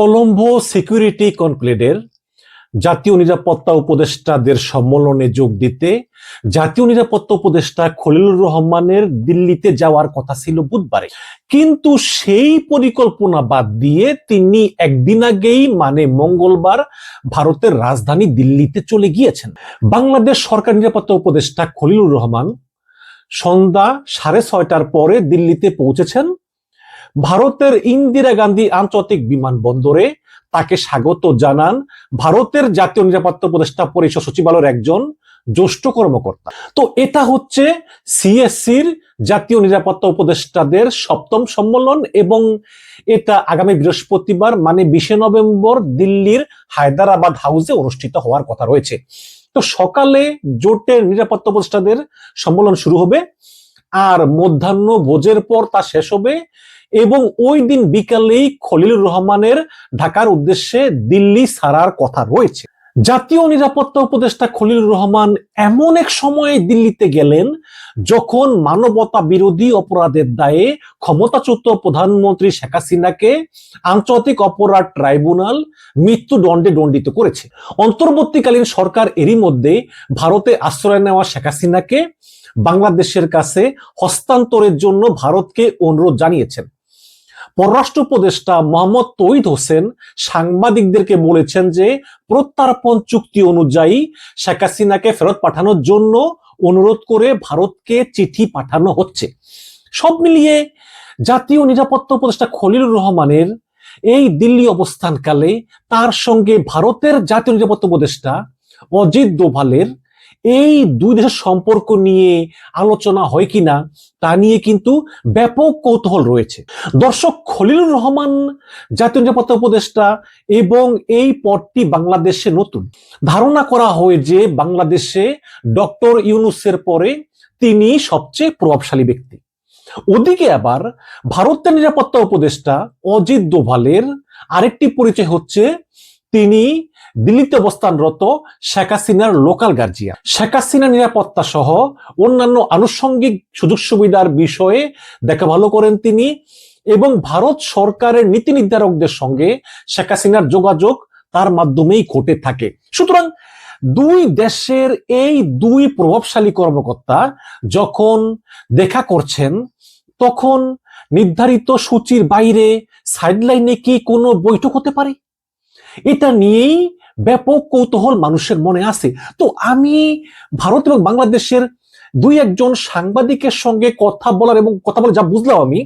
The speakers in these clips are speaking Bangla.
কলম্বো সিকিউরিটি কনক্লেডের জাতীয় নিরাপত্তা উপদেষ্টাদের সম্মেলনে যোগ দিতে জাতীয় নিরাপত্তা উপদেষ্টা খলিলুর রহমানের দিল্লিতে যাওয়ার কথা ছিল বুধবারে। কিন্তু সেই পরিকল্পনা বাদ দিয়ে তিনি একদিন আগেই মানে মঙ্গলবার ভারতের রাজধানী দিল্লিতে চলে গিয়েছেন। বাংলাদেশ সরকার নিরাপত্তা উপদেষ্টা খলিলুর রহমান সন্ধ্যা সাড়ে ছয়টার পরে দিল্লিতে পৌঁছেছেন। ভারতের ইন্দিরা গান্ধী আন্তর্জাতিক বিমানবন্দরে তাকে স্বাগত জানান ভারতের জাতীয় নিরাপত্তা উপদেষ্টা পরিষদ সচিবালয়ের একজন জ্যেষ্ঠ কর্মকর্তা। তো এটা হচ্ছে সিএসসির জাতীয় নিরাপত্তা উপদেষ্টাদের সপ্তম সম্মেলন এবং এটা আগামী বৃহস্পতিবার মানে বিশে নভেম্বর দিল্লির হায়দ্রাবাদ হাউসে অনুষ্ঠিত হওয়ার কথা রয়েছে। তো সকালে জোটের নিরাপত্তা উপদেষ্টাদের সম্মেলন শুরু হবে, আর মধ্যাহ্ন ভোজের পর তা শেষ হবে। এবং ওই দিন বিকালেই খলিলুর রহমানের ঢাকার উদ্দেশ্যে দিল্লি ছাড়ার কথা রয়েছে। জাতীয় নিরাপত্তা উপদেষ্টা খলিলুর রহমান এমন এক সময়ে দিল্লিতে গেলেন যখন মানবতা বিরোধী অপরাধের দায়ে ক্ষমতাচ্যুত প্রধানমন্ত্রী শেখ হাসিনাকে আন্তর্জাতিক অপরাধ ট্রাইব্যুনাল মৃত্যুদণ্ডে দণ্ডিত করেছে। অন্তর্বর্তীকালীন সরকার এরই মধ্যে ভারতে আশ্রয় নেওয়া শেখ হাসিনাকে বাংলাদেশের কাছে হস্তান্তরের জন্য ভারতকে অনুরোধ জানিয়েছেন। পররাষ্ট্র উপদেষ্টা মোহাম্মদ তৈদ হোসেন সাংবাদিকদেরকে বলেছেন যে প্রত্যার্পণ চুক্তি অনুযায়ী শেখ হাসিনাকে ফেরত পাঠানোর জন্য অনুরোধ করে ভারতকে চিঠি পাঠানো হচ্ছে। সব মিলিয়ে জাতীয় নিরাপত্তা উপদেষ্টা খলিলুর রহমানের এই দিল্লি অবস্থানকালে তার সঙ্গে ভারতের জাতীয় নিরাপত্তা উপদেষ্টা অজিত দোভালের এই দুই দেশের সম্পর্ক নিয়ে আলোচনা হয় কিনা তা নিয়ে কিন্তু ব্যাপক কৌতূহল রয়েছে। দর্শক খলিলুর রহমান, জাতীয় নিরাপত্তা উপদেষ্টা এবং এই পদটি বাংলাদেশে নতুন। ধারণা করা হয় যে বাংলাদেশে ডক্টর ইউনুসের পরে তিনি সবচেয়ে প্রভাবশালী ব্যক্তি। ওদিকে আবার ভারতের নিরাপত্তা উপদেষ্টা অজিত দোভালের আরেকটি পরিচয় হচ্ছে, তিনি দিল্লিতে অবস্থানরত শেখ হাসিনার লোকাল গার্জিয়ান। শেখ হাসিনা নিরাপত্তা সহ অন্যান্য আনুষঙ্গিক সুযোগ সুবিধার বিষয়ে দেখা ভালো করেন তিনি এবং ভারত সরকারের নীতি নির্ধারকদের সঙ্গে শেখ হাসিনার যোগাযোগ তার মাধ্যমেই ঘটে থাকে। সুতরাং দুই দেশের এই দুই প্রভাবশালী কর্মকর্তা যখন দেখা করছেন, তখন নির্ধারিত সূচির বাইরে সাইডলাইনে কি কোনো বৈঠক হতে পারে? এটা নিয়েই ব্যাপক কৌতূহল মানুষের মনে আছে। তো আমি ভারত এবং বাংলাদেশের দুই একজন সাংবাদিকের সঙ্গে কথা বলার এবং কথা বলে যা বুঝলাম আমি,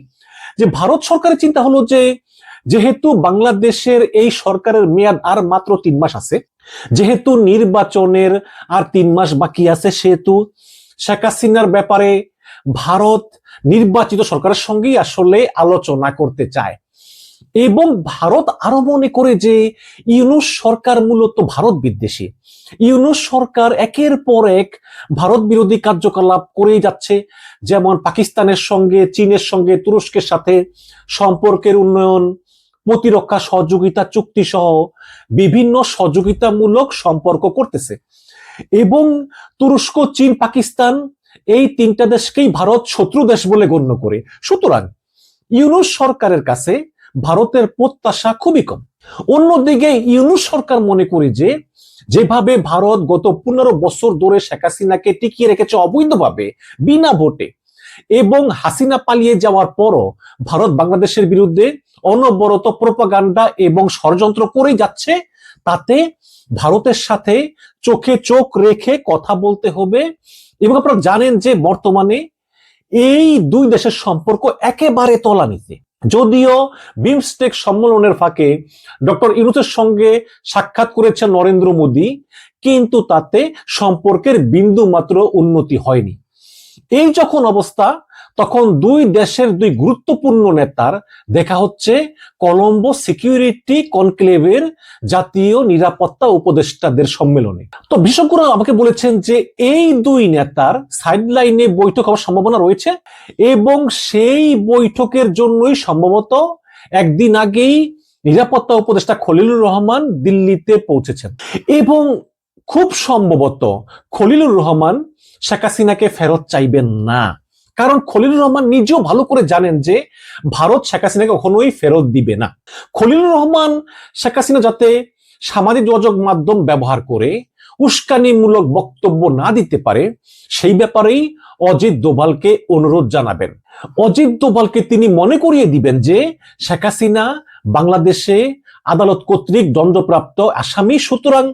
যে ভারত সরকারের চিন্তা হলো যে, যেহেতু বাংলাদেশের এই সরকারের মেয়াদ আর মাত্র তিন মাস আছে, যেহেতু নির্বাচনের আর তিন মাস বাকি আছে, সেহেতু শেখ হাসিনার ব্যাপারে ভারত নির্বাচিত সরকারের সঙ্গেই আসলে আলোচনা করতে চায়। এবং ভারত আরও মনে করে যে ইউনুস সরকার মূলত ভারত বিদ্বেষী। ইউনুস সরকার একের পর এক ভারত বিরোধী কার্যকলাপ করেই যাচ্ছে। যেমন পাকিস্তানের সঙ্গে, চীনের সঙ্গে, তুরস্কের সাথে সম্পর্কের উন্নয়ন, প্রতিরক্ষা সহযোগিতা, চুক্তি সহ বিভিন্ন সহযোগিতামূলক সম্পর্ক করতেছে। এবং তুরস্ক, চীন, পাকিস্তান এই তিনটা দেশকেই ভারত শত্রু দেশ বলে গণ্য করে। সুতরাং ইউনুস সরকারের কাছে ভারতের প্রত্যাশা খুবই কম। অন্যদিকে ইউনুস সরকার মনে করে যে, যেভাবে ভারত গত পনেরো বছর ধরে শেখ হাসিনাকে টিকিয়ে রেখেছে অবৈধভাবে, বিনা ভোটে, এবং হাসিনা পালিয়ে যাওয়ার পরও ভারত বাংলাদেশের বিরুদ্ধে অনবরত প্রোপাগান্ডা এবং ষড়যন্ত্র করেই যাচ্ছে, তাতে ভারতের সাথে চোখে চোখ রেখে কথা বলতে হবে, এবং আপনারা জানেন যে বর্তমানে এই দুই দেশের সম্পর্ক একেবারে তলানিতে। যদিও বিমস্টেক সম্মেলনের ফাঁকে ডক্টর ইউনুসের সঙ্গে সাক্ষাৎ করেছেন নরেন্দ্র মোদী, কিন্তু তাতে সম্পর্কের বিন্দু মাত্র উন্নতি হয়নি। এই যখন অবস্থা তখন দুই দেশের দুই গুরুত্বপূর্ণ নেতার দেখা হচ্ছে কলম্বো সিকিউরিটি কনক্লেভের জাতীয় নিরাপত্তা উপদেষ্টাদের সম্মেলনে। তো বিশেষজ্ঞরা আমাকে বলেছেন যে এই দুই নেতার সাইডলাইনে বৈঠক হওয়ার সম্ভাবনা রয়েছে এবং সেই বৈঠকের জন্যই সম্ভবত একদিন আগেই নিরাপত্তা উপদেষ্টা খলিলুর রহমান দিল্লিতে পৌঁছেছেন। এবং খুব সম্ভবত খলিলুর রহমান শেখ হাসিনাকে ফেরত চাইবেন না। কারণ খলিলুর রহমান নিজেও ভালো করে জানেন যে ভারত শেখ হাসিনাকে কখনোই ফেরত দিবে না। খলিলুর রহমান শেখ হাসিনা যাতে সামাজিক যোগাযোগ মাধ্যম ব্যবহার করে উস্কানিমূলক বক্তব্য না দিতে পারে, সেই ব্যাপারেই অজিত দোভালকে অনুরোধ জানাবেন। অজিত দোভালকে তিনি মনে করিয়ে দিবেন যে শেখ হাসিনা বাংলাদেশে আদালত কর্তৃক দণ্ডপ্রাপ্ত আসামি। সুতরাং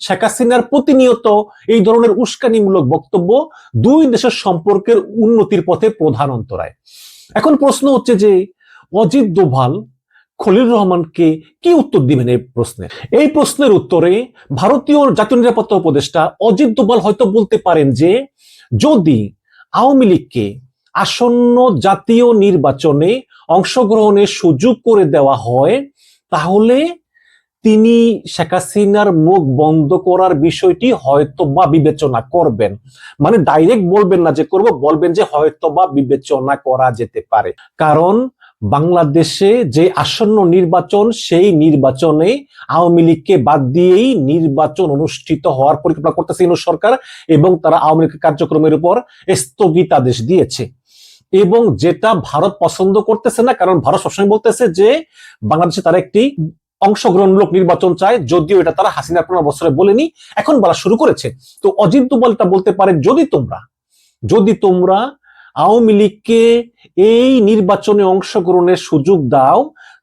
শেখ হাসিনার প্রতিনিয়ত এই ধরনের উস্কানিমূলক বক্তব্য দুই দেশের সম্পর্কের উন্নতির পথে প্রধান অন্তরায়। এখন প্রশ্ন হচ্ছে যে, অজিত দোভাল খলিল রহমানকে কি উত্তর দিবেন এই প্রশ্নে? এই প্রশ্নের উত্তরে ভারতীয় জাতীয় নিরাপত্তা উপদেষ্টা অজিত দোভাল হয়তো বলতে পারেন যে, যদি আওয়ামী লীগকে আসন্ন জাতীয় নির্বাচনে অংশগ্রহণের সুযোগ করে দেওয়া হয় তাহলে তিনি শেখ হাসিনার মুখ বন্ধ করার বিষয়টি হয়তো বা বিবেচনা করবেন। মানে ডাইরেক্ট বলবেন না যে করব, বলবেন যে হয়তো বা বিবেচনা করা যেতে পারে। কারণ বাংলাদেশে যে আসন্ন নির্বাচন, সেই নির্বাচনে আওয়ামী লীগকে বাদ দিয়েই নির্বাচন অনুষ্ঠিত হওয়ার পরিকল্পনা করতেছে সরকার এবং তারা আওয়ামী লীগের কার্যক্রমের উপর স্থগিতাদেশ দিয়েছে। এবং যেটা ভারত পছন্দ করতেছে না, কারণ ভারত সবসময় বলতেছে যে বাংলাদেশে তারা একটি অংশগ্রহণমূলক নির্বাচন চায়, যদিও এটা তারা হাসিনার পনেরো বছরে বলেনি, এখন বলা শুরু করেছে। তো অজিত দোভালটা বলতে পারে, যদি তোমরা যদি তোমরা আওয়ামী লীগকে এই নির্বাচনে অংশগ্রহণের সুযোগ দাও,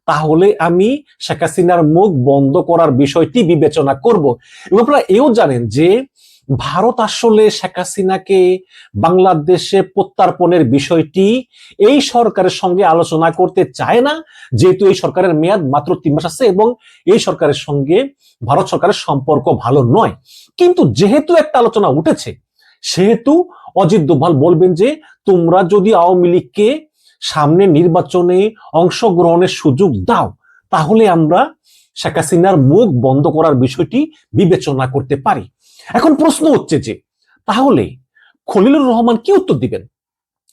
তাহলে আমি শেখ হাসিনার মুখ বন্ধ করার বিষয়টি বিবেচনা করব। এবং আপনারা এও জানেন যে ভারত আসলে শেখ হাসিনাকে বাংলাদেশে প্রত্যার্পণের বিষয়টি এই সরকারের সঙ্গে আলোচনা করতে চায় না, যেহেতু এই সরকারের মেয়াদ মাত্র তিন মাস আছে এবং এই সরকারের সঙ্গে ভারত সরকারের সম্পর্ক ভালো নয়। কিন্তু যেহেতু একটা আলোচনা উঠেছে, সেহেতু অজিত দোভাল বলবেন যে, তোমরা যদি আওয়ামী লীগকে সামনে নির্বাচনে অংশগ্রহণের সুযোগ দাও, তাহলে আমরা শেখ হাসিনার মুখ বন্ধ করার বিষয়টি বিবেচনা করতে পারি। এখন প্রশ্ন হচ্ছে যে, তাহলে খলিলুর রহমান কি উত্তর দিবেন?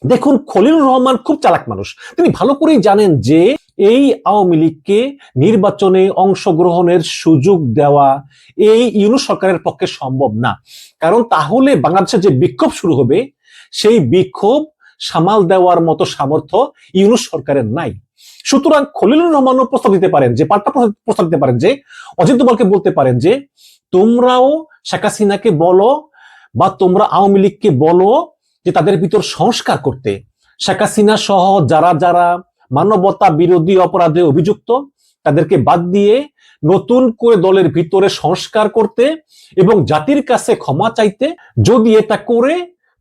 দেখুন, খলিলুর রহমান খুব চালাক মানুষ। তিনি ভালো করেই জানেন যে, এই আওয়ামী লীগকে নির্বাচনে অংশগ্রহণের সুযোগ দেওয়া এই ইউনু সরকারের পক্ষে সম্ভব না। কারণ তাহলে বাংলাদেশে যে বিক্ষোভ শুরু হবে, সেই বিক্ষোভ সামাল দেওয়ার মতো সামর্থ্য ইউনুস সরকারের নাই। সুতরাং খলিলুর রহমানও প্রস্তাব দিতে পারেন যে, পাল্টা প্রস্তাব দিতে পারেন যে, অজিত দোভালকে বলতে পারেন যে, তোমরাও শেখ হাসিনাকে বলো বা তোমরা আওয়ামী লীগকে বলো যে, তাদের ভিতর সংস্কার করতে। শেখ হাসিনা সহ যারা যারা মানবতা বিরোধী অপরাধে অভিযুক্ত, তাদেরকে বাদ দিয়ে নতুন করে দলের ভিতরে সংস্কার করতে এবং জাতির কাছে ক্ষমা চাইতে, যদি এটা করে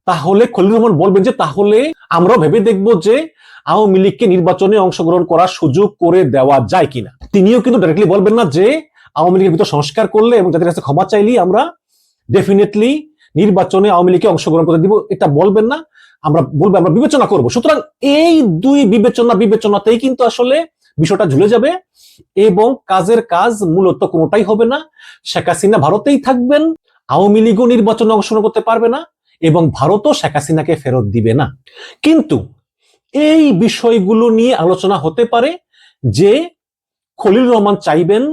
তাহলে খলিল রহমান বলবেন যে তাহলে আমরা ভেবে দেখব যে আওয়ামী লীগকে নির্বাচনে অংশগ্রহণ করার সুযোগ করে দেওয়া যায় কিনা। তিনিও কিন্তু ডাইরেক্টলি বলবেন না যে আওয়ামী লীগের ভিতর সংস্কার করলে এবং যাদের কাছে ক্ষমা চাইলেই আমরা ডেফিনেটলি নির্বাচনে আওয়ামী লীগকে অংশগ্রহণ করতে দিব, এটা বলবেন না, আমরা বলব, আমরা বিবেচনা করব। সুতরাং এই দুই বিবেচনা, বিবেচনাতেই কিন্তু আসলে বিষয়টা ঝুলে যাবে এবং কাজের কাজ মূলত কোনোটাই হবে না। শেখ হাসিনা ভারতেই থাকবেন, আওয়ামী লীগও নির্বাচনে অংশগ্রহণ করতে পারবে না এবং ভারতও শেখ হাসিনাকে ফেরত দিবে না। কিন্তু এই বিষয়গুলো নিয়ে আলোচনা হতে পারে যে খলিল রহমান চাইবেন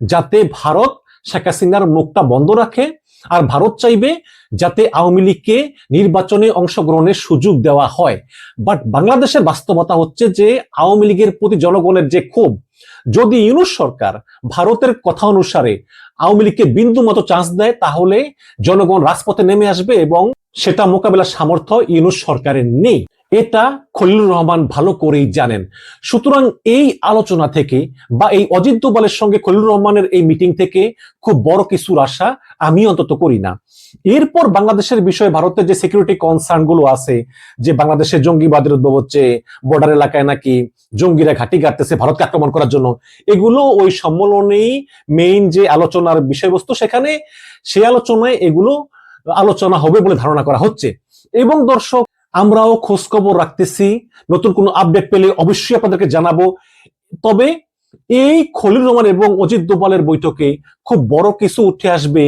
যাতে ভারত শেখ হাসিনার মুখটা বন্ধ রাখে আর ভারত চাইবে যাতে আওয়ামী লীগকে নির্বাচনে অংশগ্রহণের সুযোগ দেওয়া হয়। বাট বাংলাদেশের বাস্তবতা হচ্ছে যে আওয়ামী লীগের প্রতি জনগণের যে ক্ষোভ, যদি ইউনুস সরকার ভারতের কথা অনুসারে আওয়ামী লীগকে বিন্দু মতো চান্স দেয়, তাহলে জনগণ রাজপথে নেমে আসবে এবং সেটা মোকাবেলার সামর্থ্য ইউনুস সরকারের নেই। এটা খলিলুর রহমান ভালো করেই জানেন। সুতরাং এই আলোচনা থেকে বা এই অজিত দোবালের সঙ্গে খলিলুর রহমানের এই মিটিং থেকে খুব বড় কিছুর আশা আমি অন্তত করি না। এরপর বাংলাদেশের বিষয়ে ভারতের যে সিকিউরিটি কনসার্নগুলো আছে, যে বাংলাদেশে জঙ্গিবাদের উদ্ভব হচ্ছে বর্ডার এলাকায় নাকি জঙ্গিরা ঘাটি গাড়তেছে ভারতকে আক্রমণ করার জন্য, এগুলো ওই সম্মেলনেই মেইন যে আলোচনার বিষয়বস্তু সেখানে সে আলোচনায় এগুলো আলোচনা হবে বলে ধারণা করা হচ্ছে। এবং দর্শক আমরাও খোঁজ খবর রাখতেছি। নতুন কোনো আপডেট পেলে অবশ্যই আপনাদেরকে জানাব। তবে এই খলিল রহমান এবং অজিত দোভালের বৈঠকে খুব বড় কিছু উঠে আসবে।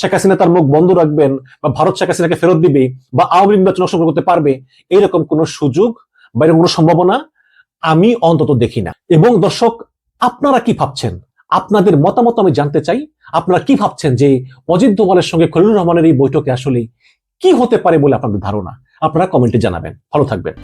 শেখ হাসিনা তার মুখ বন্ধ রাখবেন বা ভারত শেখ হাসিনাকে ফেরত দিবে বা আওয়ামী লীগ নির্বাচন অংশগ্রহণ করতে পারবে, এইরকম কোনো সুযোগ বা এরকম কোনো সম্ভাবনা আমি অন্তত দেখি না। এবং দর্শক, আপনারা কি ভাবছেন? আপনাদের মতামত আমি জানতে চাই। আপনারা কি ভাবছেন যে অজিত দোভালের সঙ্গে খলিলুর রহমানের এই বৈঠকে আসলে কি হতে পারে বলে আপনাদের ধারণা? আপনারা কমেন্টে জানাবেন। ভালো থাকবেন।